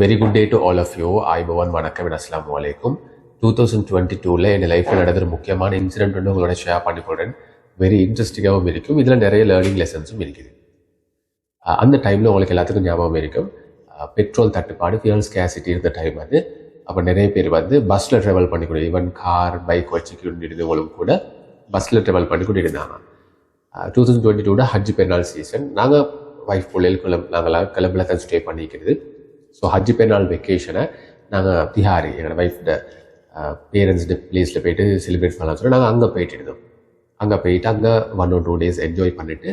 Very good day to all of you ஐபவன் வணக்கம் அஸ்லாம் வலைக்கும் டூ தௌசண்ட் டுவெண்ட்டி டூவில் என் லைஃப்பில் நடந்த முக்கியமான இன்சிடென்ட் வந்து உங்களோட ஷேர் பண்ணி போடுறேன். வெரி இன்ட்ரெஸ்டிங்காகவும் இருக்கும். இதில் நிறைய லேர்னிங் லெசன்ஸும் இருக்குது. அந்த டைமில் உங்களுக்கு எல்லாத்துக்கும் ஞாபகம் இருக்கும். பெட்ரோல் தட்டுப்பாடு ஃபியல் ஸ்கேசிட்டி இருந்த டைம் அது. அப்போ நிறைய பேர் வந்து பஸ்ஸில் ட்ராவல் பண்ணிக்கூடிய ஈவன் கார் பைக் வச்சுக்கிட்டு இருந்தவங்களும் கூட பஸ்ஸில் ட்ராவல் பண்ணிக்கூட இருந்தாங்க two thousand twenty two Hajj பெருநாள் சீசன் நாங்கள் ஒய்ஃப் பிள்ளைகள் கிளம்ப நாங்களாம் கிளம்புல தான் ஸ்டே பண்ணிக்கிறது. ஸோ ஹஜ் பெருநாள் வெக்கேஷனை நாங்கள் திஹாரி எங்களோட ஒய்ஃப்ட பேரண்ட்ஸ் பிளேஸில் போயிட்டு செலிப்ரேட் பண்ணலாம் சொல்லி நாங்கள் அங்கே போயிட்டு இருந்தோம். அங்கே போயிட்டு அங்கே one or two days enjoy பண்ணிவிட்டு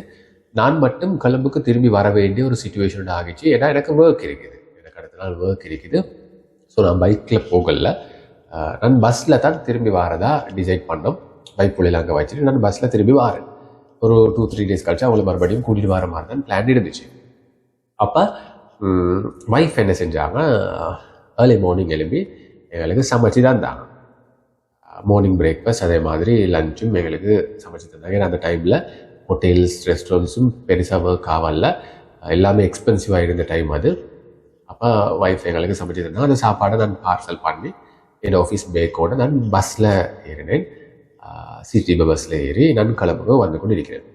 நான் மட்டும் கொழம்புக்கு திரும்பி வர வேண்டிய ஒரு சுச்சுவேஷன் ஆகிச்சு ஏன்னா எனக்கு ஒர்க் இருக்குது. எனக்கு அடுத்த நாள் ஒர்க் இருக்குது. ஸோ நான் பைக்கில் போகல. நான் பஸ்ஸில் தான் திரும்பி வரதா டிசைட் பண்ணோம். பைக் புள்ளியில் அங்கே வச்சுட்டு நான் பஸ்ஸில் திரும்பி வரேன். ஒரு டூ த்ரீ டேஸ் கழிச்சு அவங்களை மறுபடியும் கூட்டிகிட்டு வர மாதிரி தான் பிளான் இருந்துச்சு. அப்போ ஒய்ஃப் என்ன செஞ்சாங்க? ஏர்லி மார்னிங் எழுப்பி எங்களுக்கு சமைச்சு தான் இருந்தாங்க மார்னிங் பிரேக்ஃபாஸ்ட் அதே மாதிரி லஞ்சும் எங்களுக்கு சமைச்சு தந்தாங்க. ஏன்னா அந்த டைமில் ஹோட்டல்ஸ் ரெஸ்டாரண்ட்ஸும் பெருசாக ஒர்க் ஆகல. எல்லாமே எக்ஸ்பென்சிவாக இருந்த டைம் அது. அப்போ ஒய்ஃப் எங்களுக்கு சமைச்சு தந்தாங்க. அந்த சாப்பாடை நான் பார்சல் பண்ணி என் ஆஃபீஸ் பேக்கோடு நான் பஸ்ஸில் ஏறினேன். சிடி பஸ்ஸில் ஏறி நான் கிளம்புக்கு வந்து கொண்டு இருக்கிறேன்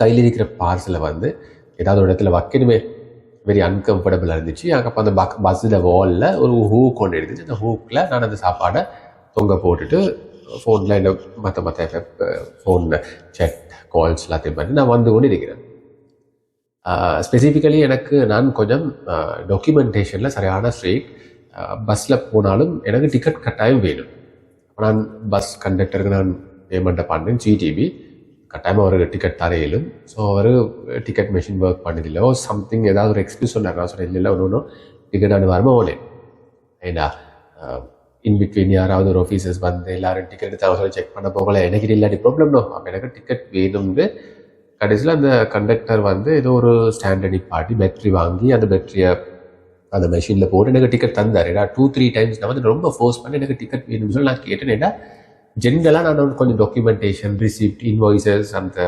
கையில் இருக்கிற பார்சலை வந்து ஏதாவது ஒரு இடத்துல வைக்கணுமே வெரி அன்கம்ஃபர்டபுளாக இருந்துச்சு. அப்போ அந்த பக் பஸ்ஸில் வாலில் ஒரு ஹூக் கொண்டு இருந்துச்சு அந்த ஹூக்கில் நான் அந்த சாப்பாடை தொங்க போட்டுட்டு ஃபோனில் என்ன மற்ற மற்ற ஃபோனில் செட் கால்ஸ் எல்லாத்தையும் பண்ணி நான் வந்து கொண்டு இருக்கிறேன். ஸ்பெசிஃபிக்கலி எனக்கு நான் கொஞ்சம் டாக்குமெண்டேஷனில் சரியான ஸ்ட்ரீட் பஸ்ஸில் போனாலும் எனக்கு டிக்கெட் கட்டாயம் வேணும். நான் பஸ் கண்டக்டருக்கு நான் பேமெண்ட்டை பண்ணேன் ஜிடிபி கட்டாயமாக அவருக்கு டிக்கெட் தரையிலும் ஸோ அவர் டிக்கெட் மெஷின் ஒர்க் பண்ணதில்லை. Oh, ஓ சம்திங் ஏதாவது ஒரு எக்ஸ்கியூஸ் சொன்னார்? நான் சொன்னேன் இல்லை ஒன்று ஒன்றும் டிக்கெட் நான் வரமா? ஓனேன் ஏண்டா இன் பிட்வீன் யாராவது ஒரு ஆஃபீஸர்ஸ் வந்து எல்லாரும் டிக்கெட் எடுத்தாங்க சொல்லி செக் பண்ண போகல. எனக்கு இல்லாட்டி ப்ராப்ளம் நோ அப்போ எனக்கு டிக்கெட் வேணும்னு கடைசியில் அந்த கண்டக்டர் வந்து ஏதோ ஒரு ஸ்டாண்டர்ட் பாட்டி பேட்ரி வாங்கி அந்த பேட்டரியை அந்த மெஷினில் போட்டு எனக்கு டிக்கெட் தந்தார். ஏன்னா டூ த்ரீ டைம்ஸ் நான் வந்து ரொம்ப ஃபோர்ஸ் பண்ணி எனக்கு டிக்கெட் வேணும்னு சொல்லி நான் கேட்டேன். ஏன்னா ஜென்ரலாக நான் வந்து கொஞ்சம் டாக்குமெண்டேஷன் ரிசிப்ட் இன்வாய்ஸஸ் அந்த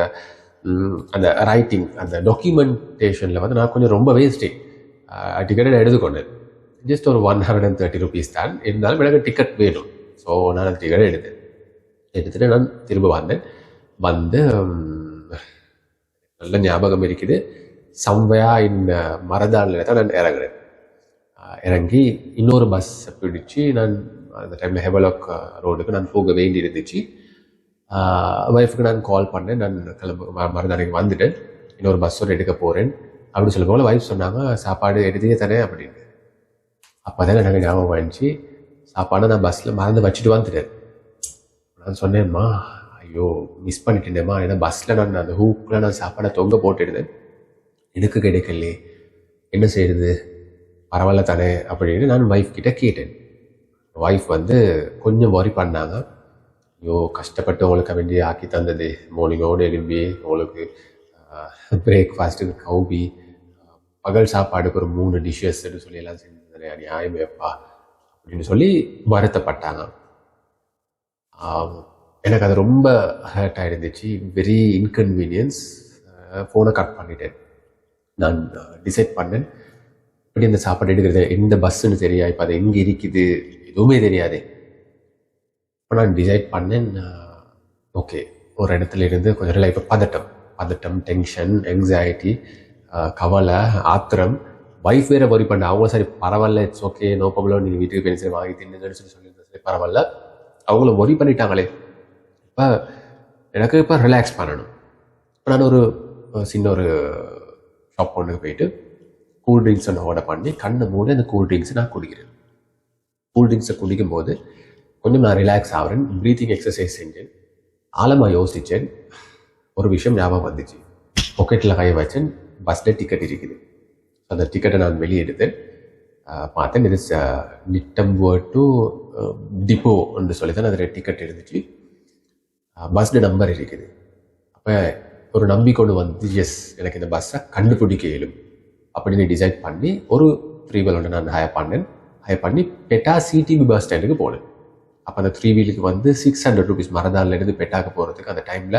அந்த ரைட்டிங் அந்த டாக்குமெண்டேஷனில் வந்து நான் கொஞ்சம் ரொம்ப வேஸ்டே டிக்கெட்டை நான் எடுத்துக்கொண்டேன். ஜஸ்ட் ஒரு one hundred and thirty rupees தான். இருந்தாலும் எனக்கு டிக்கெட் வேணும். ஸோ நான் அந்த டிக்கெட்டை எடுத்தேன். எடுத்துகிட்டு நான் திரும்ப வந்தேன். வந்து நல்ல ஞாபகம் இருக்குது. சம்வையா இந்த மரதானில் தான் நான் இறங்குறேன் இறங்கி இன்னொரு பஸ்ஸை பிடிச்சு நான் அந்த டைமில் ஹெவலாக் ரோடுக்கு நான் போக வேண்டி இருந்துச்சு ஒய்ஃபுக்கு நான் கால் பண்ணேன். நான் கிளம்ப ம- வந்துட்டேன். இன்னொரு பஸ் ஒன்று எடுக்க போகிறேன் அப்படின்னு சொல்லும் போது ஒய்ஃப் சொன்னாங்க சாப்பாடு எடுத்தே தானே அப்படின்னு அப்போ தான் எனக்கு ஞாபகம் வந்துச்சு. சாப்பாடை நான் பஸ்ஸில் மறந்து வச்சுட்டு வந்துட்டேன். நான் சொன்னேன்மா ஐயோ மிஸ் பண்ணிட்டேனேம்மா. ஏன்னா பஸ்ஸில் நான் அந்த ஹூக்கில் நான் சாப்பாடை தொங்க போட்டுடுதேன். எனக்கு கிடைக்கலையே. என்ன செய்யுது பரவாயில்ல தானே அப்படின்னு நான் ஒய்ஃப் கிட்ட கேட்டேன். ஒய்ஃப் வந்து கொஞ்சம் worry பண்ணாங்க. ஐயோ கஷ்டப்பட்டு உங்களுக்கு வேண்டிய ஆக்கி தந்தது. மார்னிங்கோடு எழும்பி உங்களுக்கு பிரேக்ஃபாஸ்ட்டுக்கு கௌபி பகல் சாப்பாடுக்கு ஒரு மூணு டிஷ்ஷஸ்ன்னு சொல்லி எல்லாம் செஞ்சது நியாயம் எப்பா அப்படின்னு சொல்லி வருத்தப்பட்டாங்க. எனக்கு அது ரொம்ப ஹர்ட் ஆகிருந்துச்சு வெரி இன்கன்வீனியன்ஸ் ஃபோனை கட் பண்ணிட்டேன். நான் டிசைட் பண்ணேன். இப்படி இந்த சாப்பாடு எடுக்கிறது எந்த பஸ்ஸுன்னு தெரியா? இப்போ அது எங்கே இருக்குது? எதுவுமே தெரியாது. இப்போ நான் டிசைட் பண்ணேன் ஓகே ஒரு இடத்துல இருந்து கொஞ்சம் நாள் இப்போ பதட்டம். பதட்டம் டென்ஷன் எங்ஸைட்டி கவலை ஆத்திரம். வைஃப் வேற வரி பண்ண அவங்க சரி பரவாயில்ல இட்ஸ் ஓகே நோ ப்ராப்ளம் நீங்கள் வீட்டுக்கு போய் சரி வாங்கி தின்னுங்கன்னு சொல்லி சொல்லியிருந்தேன் சரி பரவாயில்ல. அவங்கள ஒரி பண்ணிட்டாங்களே. இப்போ எனக்கு இப்போ ரிலாக்ஸ் பண்ணணும். இப்போ நான் ஒரு சின்ன ஒரு ஷாப் ஒன்றுக்கு போயிட்டு கூல் ட்ரிங்க்ஸ் ஒன்று ஆர்டர் பண்ணி கண்ணை மூடி அந்த கூல் ட்ரிங்க்ஸ் நான் குடிக்கிறேன். கூல் ட்ரிங்க்ஸை குடிக்கும் போது கொஞ்சம் நான் ரிலாக்ஸ் ஆகிறேன். ப்ரீத்திங் எக்ஸசைஸ் செஞ்சேன். ஆழமாக யோசித்தேன் ஒரு விஷயம் ஞாபகம் வந்துச்சு. பொக்கெட்டில் கை வச்சேன். பஸ்ஸில் டிக்கெட் இருக்குது. அந்த டிக்கெட்டை நான் வெளியே எடுத்தேன் பார்த்தேன். இது நிட்டம்பர் டு டிப்போ என்று சொல்லி தான் அதில் டிக்கெட் இருந்துச்சு. பஸ்ஸில் நம்பர் இருக்குது. அப்போ ஒரு நம்பிக்கொண்டு வந்து எஸ் எனக்கு இந்த பஸ்ஸை கண்டுபிடிக்க இயலும். அப்படின்னு டிசைட் பண்ணி ஒரு த்ரீ ஒன்று நான் ஹயர் பண்ணேன். ஹயர் பண்ணி பெட்டா சிடிபி பஸ் ஸ்டாண்டுக்கு போனேன் அப்போ அந்த த்ரீ வீலுக்கு வந்து சிக்ஸ் ஹண்ட்ரட் ருபீஸ் மரதான்லேருந்து பெட்டாக்கு போகிறதுக்கு அந்த டைமில்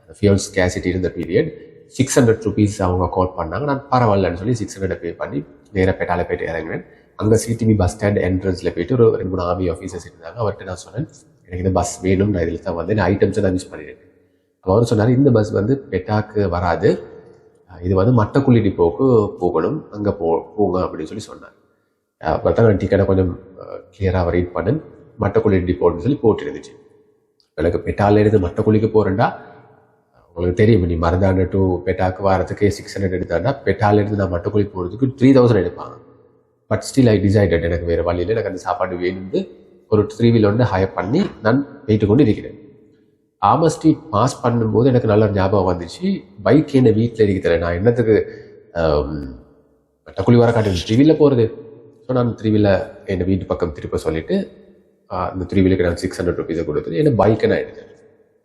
அந்த ஃபியூல் ஸ்கேசிட்டி இருந்த பீரியட் சிக்ஸ் ஹண்ட்ரட் ருபீஸ் அவங்க கால் பண்ணாங்க. நான் பரவாயில்லன்னு சொல்லி சிக்ஸ் ஹண்ட்ரட் பே பண்ணி நேராக பெட்டால போயிட்டு இறங்கினேன். அங்கே சிடிவி பஸ் ஸ்டாண்ட் என்ட்ரன்ஸில் போயிட்டு ஒரு ரெண்டு மூணு ஆர்மி ஆஃபீஸர்ஸ் இருந்தாங்க. அவர்கிட்ட நான் சொன்னேன் எனக்கு இந்த பஸ் வேணும். நான் இதில் தான் வந்து நான் ஐட்டம்ஸை நான் மிஸ் பண்ணிடுறேன் அப்போ அவர் சொன்னார் இந்த பஸ் வந்து பெட்டாக்கு வராது. இது வந்து மட்டக்குள்ளி டிப்போக்கு போகணும். அங்கே போ போங்க. அப்படின்னு சொல்லி சொன்னார். அப்போ தான் டிக்கெட்டை கொஞ்சம் கிளியராக ரீட் பண்ணேன் மட்டக்குள்ளி டிப்போன்னு சொல்லி போட்டுருந்துச்சு. எனக்கு பெட்டால இருந்து மட்டக்குள்ளிக்கு போகிறேன்டா உங்களுக்கு தெரியும் நீ மருந்தாண்ட டூ பெட்டாக்கு வாரத்துக்கு சிக்ஸ் ஹண்ட்ரட் எடுத்தாண்டா பெட்டாலேருந்து நான் மட்டக்குழி போகிறதுக்கு த்ரீ தௌசண்ட் எடுப்பாங்க. பட் ஸ்டில் ஐ டிசைடட் எனக்கு வேறு வழியில் எனக்கு அந்த சாப்பாடு வேணும்னு ஒரு த்ரீ வீல் வந்து ஹையர் பண்ணி நான் போயிட்டு கொண்டு இருக்கிறேன். ஆமர் ஸ்ட்ரீட் பாஸ் பண்ணும்போது எனக்கு நல்ல ஞாபகம் வந்துச்சு. பைக் என்ன வீட்டில் இருக்கிறேன் நான் என்னத்துக்கு மட்டக்குழி வர காட்டு த்ரீ வீலில் போகிறது ஸோ நான் த்ரீ என்னை என் வீட்டு பக்கம் திருப்ப சொல்லிவிட்டு அந்த த்ரீ வீலுக்கு நான் சிக்ஸ் ஹண்ட்ரட் ருபீஸை கொடுத்துட்டு என்ன பைக்கை நான் எடுத்தேன்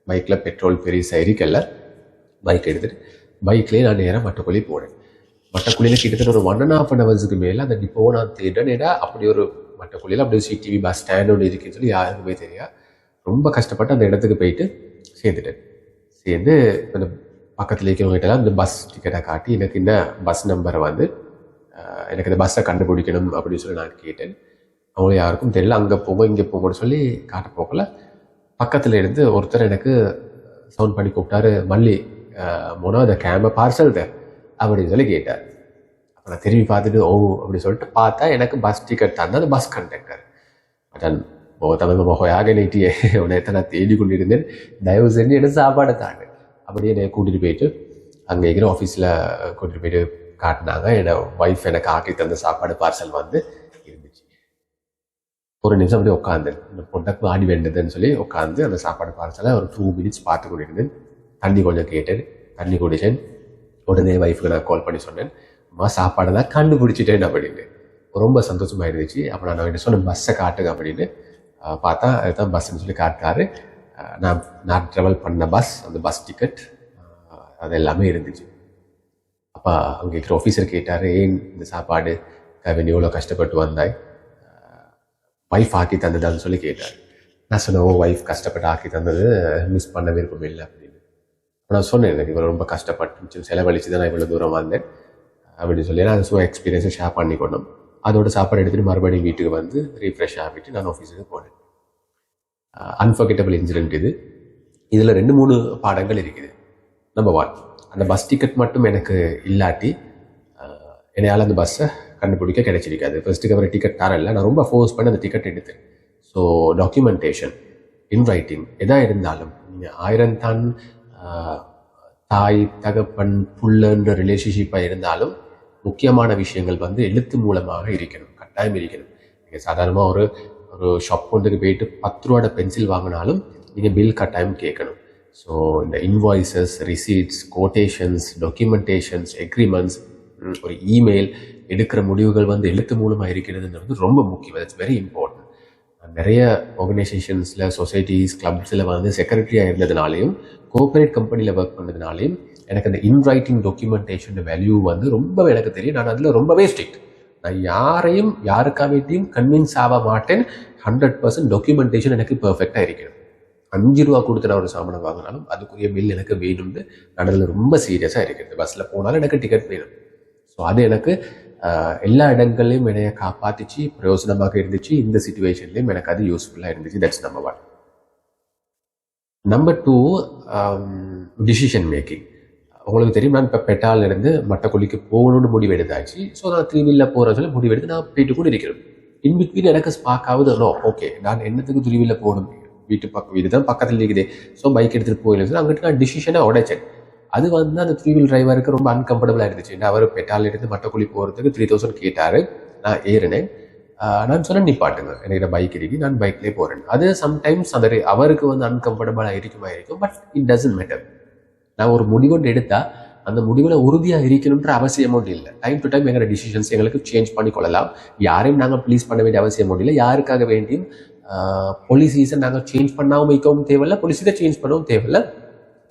பைக்கில் பெட்ரோல் பெரிய இருக்கல்ல பைக் எடுத்துகிட்டு பைக்லேயே நான் நேராக மட்டக்குழி போனேன். மட்டக்குழியில் கிட்டத்தட்ட ஒரு ஒன் அண்ட் ஆஃப் அன் ஹவர்ஸுக்கு மேலே அந்த டிப்போ நான் தேடுறேன் ஏன்னா அப்படி ஒரு மட்டக்குழியில் அப்படி சிடிவி பஸ் ஸ்டாண்ட் ஒன்று இருக்குன்னு சொல்லி யாருக்குமே தெரியா ரொம்ப கஷ்டப்பட்டு அந்த இடத்துக்கு போயிட்டு சேர்ந்துட்டேன். சேர்ந்து அந்த பக்கத்தில் இருக்கிறவங்ககிட்டலாம் அந்த பஸ் டிக்கெட்டை காட்டி எனக்கு என்ன பஸ் நம்பரை வந்து எனக்கு இந்த பஸ்ஸை கண்டுபிடிக்கணும் அப்படின்னு சொல்லி நான் கேட்டேன். அவங்களும் யாருக்கும் தெரியல. அங்கே போங்க இங்கே போங்கன்னு சொல்லி காட்ட போகல பக்கத்தில் இருந்து ஒருத்தர் எனக்கு சவுண்ட் பண்ணி கூப்பிட்டாரு. மல்லி மூணாவது அந்த கேம பார்சல் தர் அப்படின்னு சொல்லி கேட்டார். அப்போ நான் திரும்பி பார்த்துட்டு ஓ அப்படின்னு சொல்லிட்டு பார்த்தா எனக்கு பஸ் டிக்கெட் தந்தது அந்த பஸ் கண்டக்டர் மட்டன் ஓ தமிழ் ஹொயாக நீட்டியே. உன்னை எத்தனை தேடி கொண்டிருந்தேன் தயவு செஞ்சு என்ன சாப்பாடு தாங்க. அப்படியே என்னை கூட்டிகிட்டு போயிட்டு அங்கே இருக்கிற ஆஃபீஸில் கூட்டிகிட்டு போயிட்டு காட்டினாங்க. என்னோட ஒய்ஃப் எனக்கு ஆக்கி தந்த சாப்பாடு பார்சல் வந்து இருந்துச்சு. ஒரு நிமிஷம் அப்படியே உட்காந்து இந்த பொண்ணுக்கு ஆடி வேண்டதுன்னு சொல்லி உட்காந்து அந்த சாப்பாடு பார்சலை ஒரு டூ மினிட்ஸ் பார்த்து கொண்டிருந்தேன். தண்ணி கொஞ்சம் கேட்டேன். தண்ணி குடிச்சேன். உடனே ஒய்ஃபுக்கு நான் கால் பண்ணி சொன்னேன். அம்மா சாப்பாடை தான் கண்டுபிடிச்சிட்டேன் அப்படின்னு. ரொம்ப சந்தோஷமாக இருந்துச்சு அப்போ நான் என்ன சொன்னேன் பஸ்ஸை காட்டுங்க அப்படின்னு. பார்த்தா அதுதான் பஸ்ஸுன்னு சொல்லி காட்டினாரு நான் நான் ட்ராவல் பண்ண பஸ் அந்த பஸ் டிக்கெட் அது எல்லாமே இருந்துச்சு. அப்பா அங்கே இருக்கிற ஆஃபீஸர் கேட்டார் ஏன் இந்த சாப்பாடு கவின் எவ்வளோ கஷ்டப்பட்டு வந்தாய். ஒய்ஃப் ஆக்கி தந்ததான்னு சொல்லி கேட்டார். நான் சொன்னேன் ஓ ஒய்ஃப் கஷ்டப்பட்டு ஆக்கி தந்தது மிஸ் பண்ண விருப்பம் இல்லை. அப்படின்னு. நான் சொன்னேன் எனக்கு இவ்வளோ ரொம்ப கஷ்டப்பட்டு செலவழிச்சு தான் நான் இவ்வளோ தூரம் வந்தேன். அப்படின்னு சொல்லி நான் ஸோ எக்ஸ்பீரியன்ஸை ஷேர் பண்ணிக்கொண்டோம் அதோட சாப்பாடு எடுத்துகிட்டு மறுபடியும் வீட்டுக்கு வந்து ரீஃப்ரெஷ் ஆகிட்டு நான் ஆஃபீஸுக்கு போனேன். அன்ஃபர்கெட்டபிள் இன்சிடென்ட் இது. இதில் ரெண்டு மூணு பாடங்கள் இருக்குது. நம்பர் ஒன் அந்த பஸ் டிக்கெட் மட்டும் எனக்கு இல்லாட்டி என்னையால் அந்த பஸ்ஸை கண்டுபிடிக்க கிடைச்சிருக்காது. ஃபர்ஸ்ட்டுக்கு அவர் டிக்கெட் தரல. நான் ரொம்ப ஃபோர்ஸ் பண்ணி அந்த டிக்கெட் எடுத்தேன். ஸோ டாக்குமெண்டேஷன் இன்வைட்டிங் எதாக இருந்தாலும் நீங்கள் ஆயிரம் தான் தாய் தகப்பன் புள்ளன்ற ரிலேஷன்ஷிப்பாக இருந்தாலும் முக்கியமான விஷயங்கள் வந்து எழுத்து மூலமாக இருக்கணும். கட்டாயம் இருக்கணும். நீங்கள் சாதாரணமாக ஒரு ஒரு ஷாப் ஒன்றுக்கு போயிட்டு பத்து ரூபாட பென்சில் வாங்கினாலும் நீங்கள் பில் கட்டாயம் கேட்கணும். ஸோ இந்த invoices receipts quotations documentations agreements ஒரு இமெயில் எடுக்கிற முடிவுகள் வந்து எழுத்து மூலமாக இருக்கிறதுன்றது ரொம்ப முக்கியம். இட்ஸ் வெரி இம்பார்ட்டன்ட் நிறைய ஆர்கனைசேஷன்ஸில் சொசைட்டிஸ் கிளப்ஸில் வந்து செக்ரட்டரியாக இருந்ததுனாலையும் கோஆப்ரேட் கம்பெனியில் ஒர்க் பண்ணதுனாலையும் எனக்கு அந்த இன்ரைட்டிங் டாக்குமெண்டேஷன் வேல்யூ வந்து ரொம்ப எனக்கு தெரியும். நான் அதில் ரொம்பவே ஸ்ட்ரிக்ட் நான் யாரையும் யாருக்காகட்டையும் கன்வின்ஸ் ஆக மாட்டேன். ஹண்ட்ரட் பர்சன்ட் டாக்குமெண்டேஷன் எனக்கு பர்ஃபெக்டாக இருக்கிறது. அஞ்சு ரூபா கொடுத்து நான் ஒரு சாமானம் வாங்கினாலும் அதுக்குரிய பில் எனக்கு வேணும்னு நான் ரொம்ப சீரியஸாக இருக்கிறது. பஸ்ஸில் போனாலும் எனக்கு டிக்கெட் வேணும். ஸோ அது எனக்கு எல்லா இடங்கள்லையும் என்னைய காப்பாற்றிச்சு பிரயோஜனமாக இருந்துச்சு. இந்த சுச்சுவேஷன்லேயும் எனக்கு அது யூஸ்ஃபுல்லாக இருந்துச்சு. That's number one number two decision making உங்களுக்கு தெரியும் நான் இப்போ பெட்டாலிருந்து மட்டக்குழிக்கு போகணும்னு முடிவெடுத்தாச்சு ஸோ நான் த்ரீ வீலில் போகிற சொல்லி முடிவெடுத்து நான் போயிட்டு கூட இருக்கிறேன். இன் பிட்வீன் எனக்கு ஸ்பாக் ஆகுது. ஓகே நான் என்னத்துக்கு த்ரீ போகணும்? வீட்டு பக்கம் வீடு தான் பக்கத்தில் இருக்குது ஸோ பைக் எடுத்துகிட்டு போயிடுச்சு அங்கிட்டு நான் டிசிஷனாக உடைச்சேன். அது வந்து அந்த த்ரீ வீல் டிரைவருக்கு ரொம்ப அன்கம்ஃபர்டபுளாக இருந்துச்சு. அவர் பெட்டால் எடுத்து மட்டக்குழி போகிறதுக்கு த்ரீ தௌசண்ட் கேட்டார். நான் ஏறினேன். நான் சொன்னேன் நிப்பாட்டுங்க எனக்கு பைக் இருக்கு. நான் பைக்லேயே போகிறேன் அது சம்டைம்ஸ் அந்த அவருக்கு வந்து அன்கம்ஃபர்டபுளாக இருக்குமா இருக்கும். பட் இட் டசன்ட் மேட்டர் நான் ஒரு முடிவுன்னு எடுத்தால் அந்த முடிவில் உறுதியாக இருக்கணுன்ற அவசியம் ஒன்றும் இல்லை. டைம் டு டைம் எங்களோட டிசிஷன்ஸ் எங்களுக்கு சேஞ்ச் பண்ணி கொள்ளலாம் யாரையும் நாங்கள் ப்ளீஸ் பண்ண வேண்டிய அவசியம் ஒன்றும் இல்லை. யாருக்காக வேண்டியும் பாலிசிஸை நாங்கள் சேஞ்ச் பண்ணாமல் வைக்கவும் தேவையில்லை பாலிசிஸை சேஞ்ச் பண்ணவும் தேவையில்லை.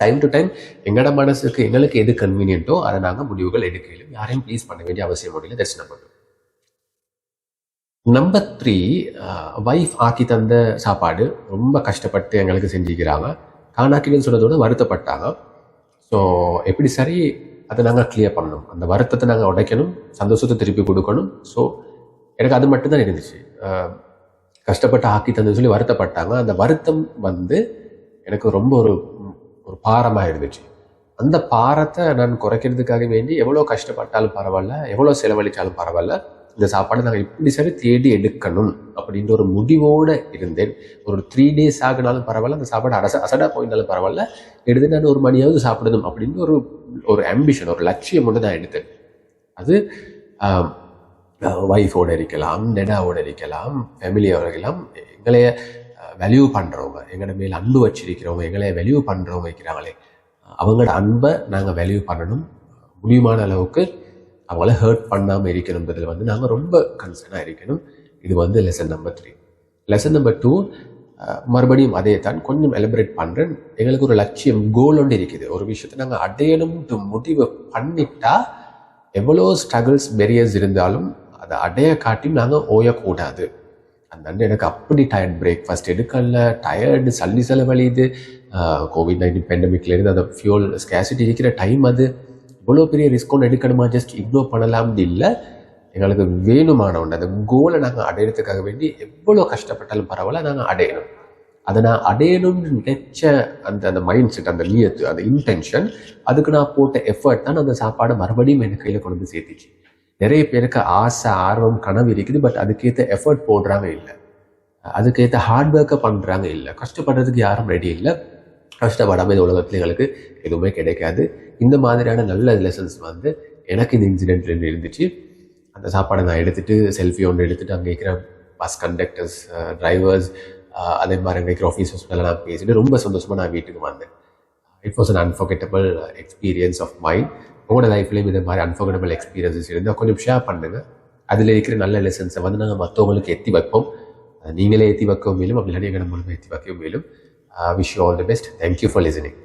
டைம் டு டைம் எங்களோட மனசுக்கு எங்களுக்கு எது கன்வீனியன்ட்டோ அதை நாங்கள் முடிவுகள் எடுக்கலும் யாரையும் ப்ளீஸ் பண்ண வேண்டிய அவசியம் முடியல இல்லை. That's number two number three wife ஆக்கி தந்த சாப்பாடு ரொம்ப கஷ்டப்பட்டு எங்களுக்கு செஞ்சுக்கிறாங்க. காணாக்கின்னு சொன்னதோட வருத்தப்பட்டாங்க. ஸோ எப்படி சரி அதை நாங்கள் கிளியர் பண்ணணும். அந்த வருத்தத்தை நாங்கள் உடைக்கணும் சந்தோஷத்தை திருப்பி கொடுக்கணும். ஸோ எனக்கு அது மட்டும்தான் இருந்துச்சு. கஷ்டப்பட்டு ஆக்கி தந்ததுன்னு சொல்லி வருத்தப்பட்டாங்க. அந்த வருத்தம் வந்து எனக்கு ரொம்ப ஒரு ஒரு பாரமாக இருந்துச்சு அந்த பாரத்தை நான் குறைக்கிறதுக்காக வேண்டி எவ்வளோ கஷ்டப்பட்டாலும் பரவாயில்ல எவ்வளோ செலவழித்தாலும் பரவாயில்ல இந்த சாப்பாடை நாங்கள் இப்படி சரி தேடி எடுக்கணும் அப்படின்ற ஒரு முடிவோடு இருந்தேன். ஒரு த்ரீ டேஸ் ஆகினாலும் பரவாயில்ல அந்த சாப்பாடு அரச அசடாக போயிருந்தாலும் பரவாயில்ல எடுத்து நான் ஒரு மணியாவது சாப்பிடணும் அப்படின்னு ஒரு ஒரு ஆம்பிஷன் ஒரு லட்சியம் ஒன்று நான் எடுத்தேன். அது ஒய்ஃபோட இருக்கலாம் நெடாவோட இருக்கலாம் ஃபேமிலியோடு இருக்கலாம் எங்களைய வேல்யூ பண்ணுறவங்க எங்களோட மேல் அன்பு வச்சிருக்கிறவங்க எங்களை வேல்யூ பண்ணுறவங்க இருக்கிறாங்களே அவங்களோட அன்பை நாங்கள் வேல்யூ பண்ணணும். முடியுமான அளவுக்கு அவங்கள ஹர்ட் பண்ணாமல் இருக்கணுன்றதுல வந்து நாங்கள் ரொம்ப கன்சர்னாக இருக்கணும். இது வந்து lesson number three lesson number two மறுபடியும் அதே தான் கொஞ்சம் எலிபரேட் பண்ணுறேன் எங்களுக்கு ஒரு லட்சியம் கோல் ஒன்று இருக்குது. ஒரு விஷயத்தை நாங்கள் அடையணும்னு முடிவு பண்ணிட்டா எவ்வளோ ஸ்ட்ரகிள்ஸ் பெரியர்ஸ் இருந்தாலும் அதை அடைய காட்டியும் நாங்கள் ஓயக்கூடாது. அந்த எனக்கு அப்படி டயர்ட் பிரேக்ஃபாஸ்ட் எடுக்கல. டயர்டு சல்லி செலவழியுது கோவிட் நைன்டீன் பேண்டமிக்லேருந்து அந்த ஃபியூல் ஸ்கேசிட்டி இருக்கிற டைம் அது. இவ்வளோ பெரிய ரிஸ்க் ஒன்று எடுக்கணுமா? ஜஸ்ட் இக்னோர் பண்ணலாம்னு இல்லை. எங்களுக்கு வேணுமான ஒன்று அந்த கோலை நாங்கள் அடையிறதுக்காக வேண்டி எவ்வளோ கஷ்டப்பட்டாலும் பரவாயில்ல நாங்கள் அடையணும். அதை நான் அடையணும்னு நினைச்ச அந்த அந்த மைண்ட் செட் அந்த லியத்து அந்த இன்டென்ஷன் அதுக்கு நான் போட்ட எஃபர்ட் தான் அந்த சாப்பாடை மறுபடியும் எனக்கு கையில் கொண்டு வந்து சேர்த்துச்சு. நிறைய பேருக்கு ஆசை ஆர்வம் கனவு இருக்குது பட் அதுக்கேற்ற எஃபர்ட் போடுறாங்க இல்லை. அதுக்கேற்ற ஹார்ட் ஒர்க்கை பண்ணுறாங்க இல்லை. கஷ்டப்படுறதுக்கு யாரும் ரெடி இல்லை. கஷ்டப்படாமல் இந்த உலகத்தில் எங்களுக்கு எதுவுமே கிடைக்காது. இந்த மாதிரியான நல்ல லெசன்ஸ் வந்து எனக்கு இந்த இன்சிடென்ட்ல இருந்துச்சு. அந்த சாப்பாடை நான் எடுத்துட்டு செல்ஃபி ஒன்று எடுத்துட்டு அங்கே இருக்கிற பஸ் கண்டக்டர்ஸ் டிரைவர்ஸ் அதே மாதிரி அங்கே இருக்கிற ஆஃபீஸர்ஸ் நான் பேசிட்டு ரொம்ப சந்தோஷமாக நான் வீட்டுக்கு வந்தேன். It was an unforgettable experience of mind உங்களோட லைஃப்லேயும் இந்த மாதிரி அன்ஃபர்கெட்டபிள் எக்ஸ்பீரியன்ஸஸ் இருந்தால் கொஞ்சம் ஷேர் பண்ணுங்கள் அதில் இருக்கிற நல்ல லெசன்ஸை வந்து நாங்கள் மற்றவங்களுக்கு எத்தி வைப்போம். நீங்களே ஏற்றி வைக்கவும் மேலும் அப்படி இல்லாட்டி எங்களை மூலமாக ஏற்றி வைக்கவும் மேலும். Wish all the best thank you for listening